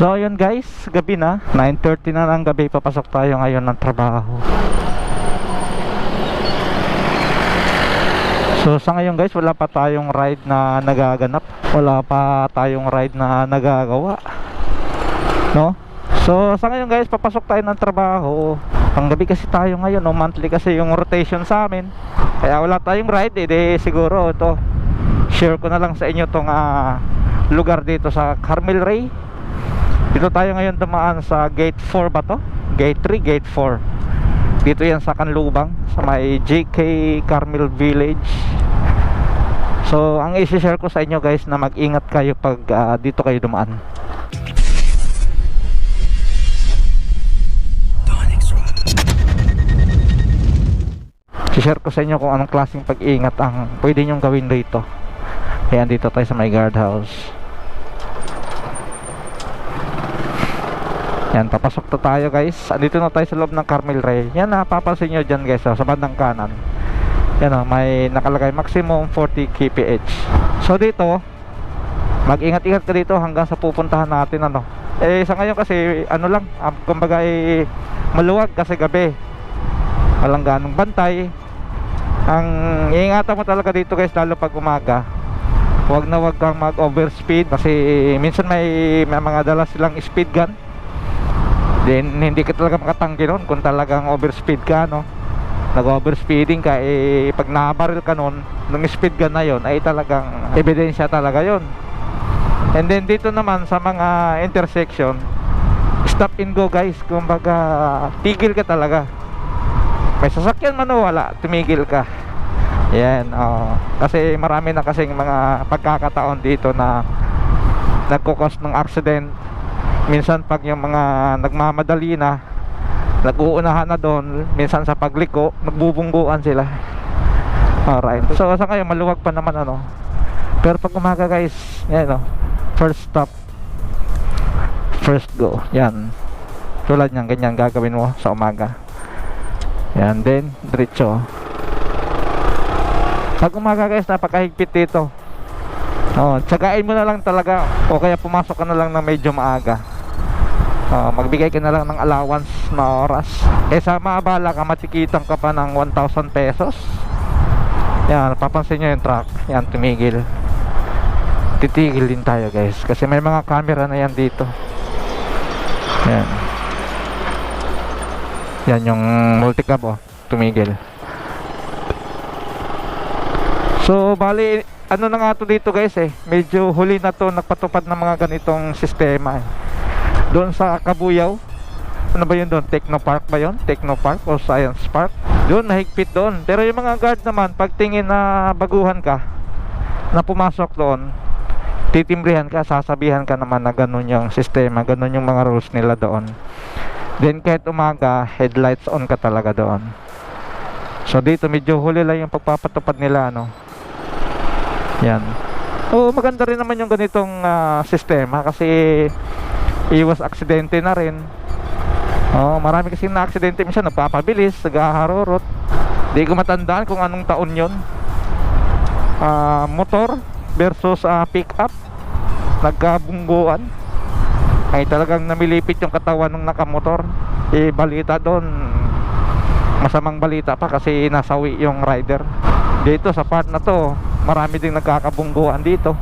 So ayun guys, gabi na. 9.30 na ng gabi Papasok tayo ngayon ng trabaho. So sa ngayon guys, wala pa tayong ride na nagaganap. Wala pa tayong ride na nagagawa. No? So sa ngayon guys, papasok tayo ng trabaho. Panggabi kasi tayo ngayon, no? monthly kasi yung rotation sa amin. Kaya wala tayong ride, eh, di siguro ito Share ko na lang sa inyo tong ah, lugar dito sa Carmel Ray dito tayo ngayon dumaan sa gate 4 ba to? Gate 3, gate 4 Dito yan sa Kanlubang Sa may JK Carmel Village. So ang isi-share ko sa inyo guys Na mag-ingat kayo pag ah, dito kayo dumaan. I-share ko sa inyo kung anong klaseng pag-iingat ang pwede nyong gawin dito Ayan dito tayo sa may guardhouse Yan, papasok na tayo guys. Andito na tayo sa loob ng Carmel Ray. Yan, napapansin nyo dyan guys, oh, sa bandang kanan. Yan oh, may nakalagay maximum 40 kph. So dito, mag-ingat-ingat ka dito hanggang sa pupuntahan natin ano. Eh sa ngayon kasi ano lang, um, kumbaga eh, maluwag kasi gabi. Walang ganong bantay. Ang iingatan mo talaga dito guys lalo pag umaga. Huwag na huwag kang mag-overspeed kasi minsan may, may mga dala silang speed gun Then hindi ka talaga makatanggi nun kung talagang overspeed ka no. Nag-overspeeding ka eh pag nabaril ka nun ng speed gun na yon ay talagang ebidensya talaga yon. And then dito naman sa mga intersection stop and go guys. Kumbaga tigil ka talaga. May sasakyan man o wala, tumigil ka. Yan, oh. kasi marami na kasing mga pagkakataon dito na nagkukos ng accident minsan pag yung mga nagmamadali na nag-uunahan na doon minsan sa pagliko nagbubungguan sila. Alright. So sa ngayon maluwag pa naman ano. Pero pag umaga guys yan no. First stop. First go. Yan. Tulad nyan ganyan gagawin mo sa umaga. Yan then diretso. Pag umaga guys napakahigpit dito oh, tsagain mo na lang talaga. O kaya pumasok ka na lang na medyo maaga. Uh, magbigay ka na lang ng allowance na oras. Eh sa maabala ka matikitan ka pa ng 1,000 pesos. Yan papansin nyo yung truck. Yan tumigil. Titigil din tayo guys. Kasi may mga camera na yan dito. Yan. Yan yung multicab oh. Tumigil. So bali ano na nga to dito guys eh medyo huli na to nagpatupad ng mga ganitong sistema eh doon sa Kabuyaw ano ba yun doon? Technopark ba yun? Technopark o Science Park? Doon, nahigpit doon. Pero yung mga guard naman, pag tingin na baguhan ka, na pumasok doon, titimbrihan ka, sasabihan ka naman na ganun yung sistema, ganun yung mga rules nila doon. Then kahit umaga, headlights on ka talaga doon. So dito, medyo huli lang yung pagpapatupad nila, ano. Yan. Oo, maganda rin naman yung ganitong ah, sistema kasi iwas aksidente na rin. Oh, marami kasi na aksidente minsan nagpapabilis naghaharurot di ko matandaan kung anong taon yon uh, motor versus uh, pick up nagkabungguan. Ay talagang namilipit yung katawan ng nakamotor. Eh balita doon masamang balita pa kasi nasawi yung rider. Dito sa part na to marami ding nagkakabungguan dito.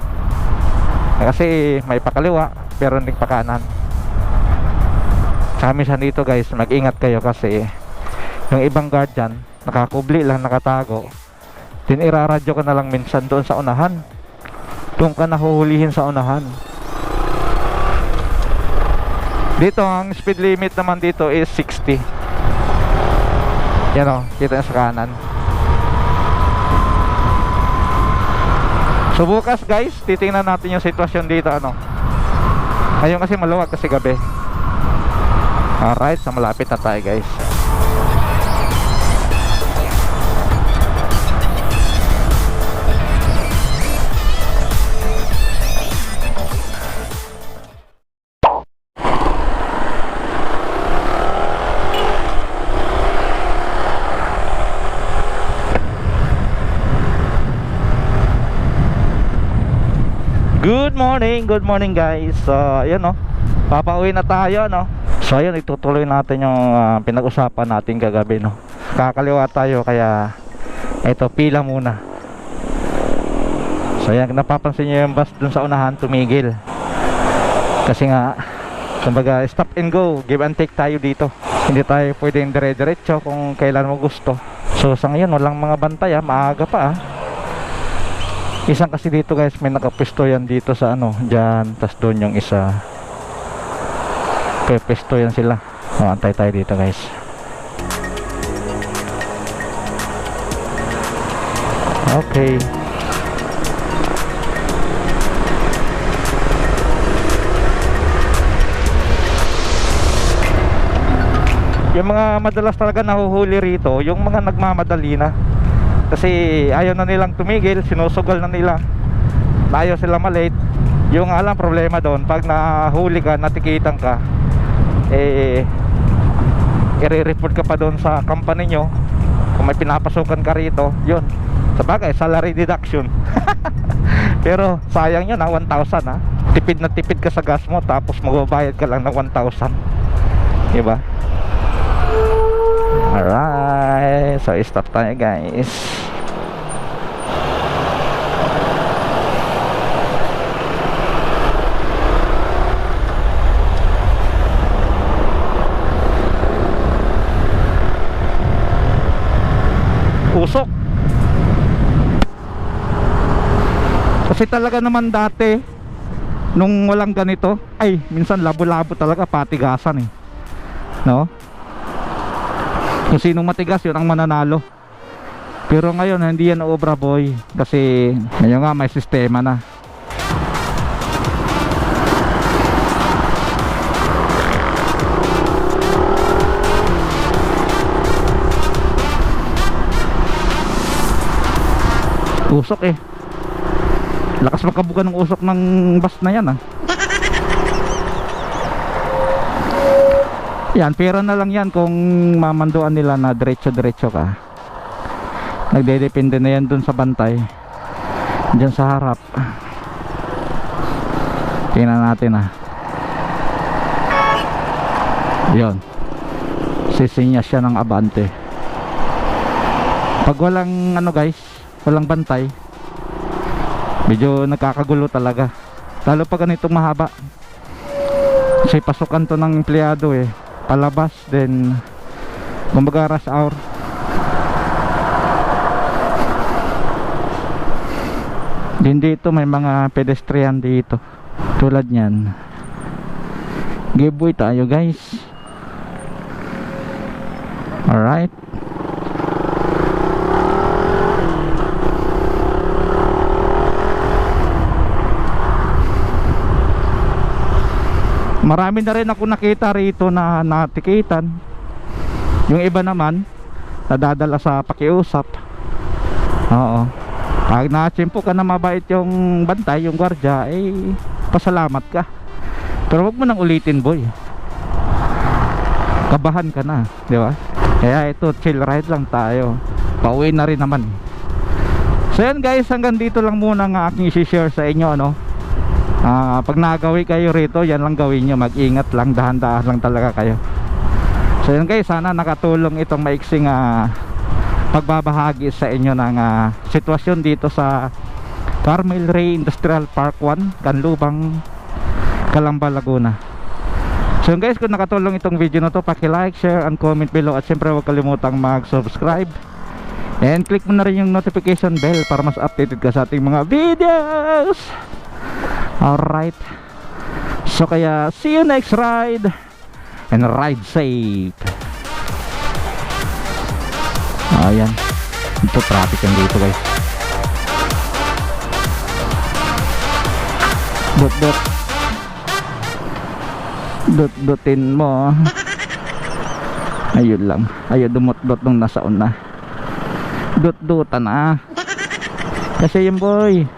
Kasi may pakaliwa pero hindi pakanan. Sa minsan dito guys mag ingat kayo kasi yung ibang guard dyan nakakubli lang nakatago. Din iraradyo ka na lang minsan doon sa unahan. Doon ka nahuhulihin sa unahan. Dito ang speed limit naman dito is 60 yan o dito sa kanan so bukas guys titingnan natin yung sitwasyon dito ano. Ngayon kasi maluwag kasi gabi. Alright, sa malapit na tayo guys Good morning, good morning guys So, ayan no Papauwi na tayo, no? So, ayun, itutuloy natin yung ah, pinag-usapan natin kagabi, no? Kakaliwa tayo, kaya ito, pila muna. So, ayan, napapansin nyo yung bus dun sa unahan, tumigil. Kasi nga, kumbaga, stop and go, give and take tayo dito. Hindi tayo pwedeng dire-diretso kung kailan mo gusto. So, sa ngayon, walang mga bantay, ah. Maaga pa, ah. Isang kasi dito guys, may nakapisto yan dito sa ano, dyan, tas doon yung isa. Pepesto yan sila. O, antay tayo dito guys. Okay. Yung mga madalas talaga nahuhuli rito, yung mga nagmamadali na. Kasi ayaw na nilang tumigil, sinusugal na nila. Ayaw sila malate. Yung alam problema doon, pag nahuli ka, natikitan ka, eh, i-report ka pa doon sa company nyo. Kung may pinapasukan ka rito, yun. Sa bagay, salary deduction. Pero sayang yun ha, 1,000 ha. Tipid na tipid ka sa gas mo, tapos magbabayad ka lang ng 1,000. Diba? Alright, so stop tayo guys. Usok. Kasi talaga naman dati nung walang ganito, ay minsan labo-labo talaga patigasan eh. No? Kung sinong matigas yun ang mananalo. Pero ngayon hindi yan obra boy. Kasi ngayon nga may sistema na. Usok eh. Lakas makabuga ng usok ng bus na yan ah Yan, pera na lang yan kung mamanduan nila na diretso-diretso ka. Nagdedepende na yan dun sa bantay. Diyan sa harap. Tingnan natin ah. Yon. Sisinya siya ng abante. Pag walang ano guys, walang bantay, medyo nagkakagulo talaga. Lalo pag ganitong mahaba. Kasi pasukan to ng empleyado eh palabas then kumbaga rush hour. Din dito may mga pedestrian dito. Tulad nyan giveaway tayo guys. Alright Marami na rin ako nakita rito na natikitan. Yung iba naman nadadala sa pakiusap. Oo. Pag na-chimpo ka na mabait yung bantay, yung gwardiya, eh pasalamat ka. Pero wag mo nang ulitin, boy. Kabahan ka na, di ba? Kaya ito, chill ride lang tayo. Pauwi na rin naman. So yan guys, hanggang dito lang muna ang aking i-share sa inyo, ano? Ah, pag nagawi kayo rito, yan lang gawin nyo. Mag-ingat lang, dahan-dahan lang talaga kayo. So yun guys, sana nakatulong itong maiksing ah, pagbabahagi sa inyo ng ah, sitwasyon dito sa Carmel Ray Industrial Park 1, Canlubang, Calamba, Laguna. So guys, kung nakatulong itong video na to, paki-like, share, and comment below. At syempre huwag kalimutang mag-subscribe. And click mo na rin yung notification bell para mas updated ka sa ating mga videos. Alright. So kaya, see you next ride. And ride safe. Ayan. Ito traffic yan dito guys. Dot dot. Dot dotin mo. Ayun lang. Ayun dumot dot nung nasa una. Dot dotan ah. Kasi yung boy.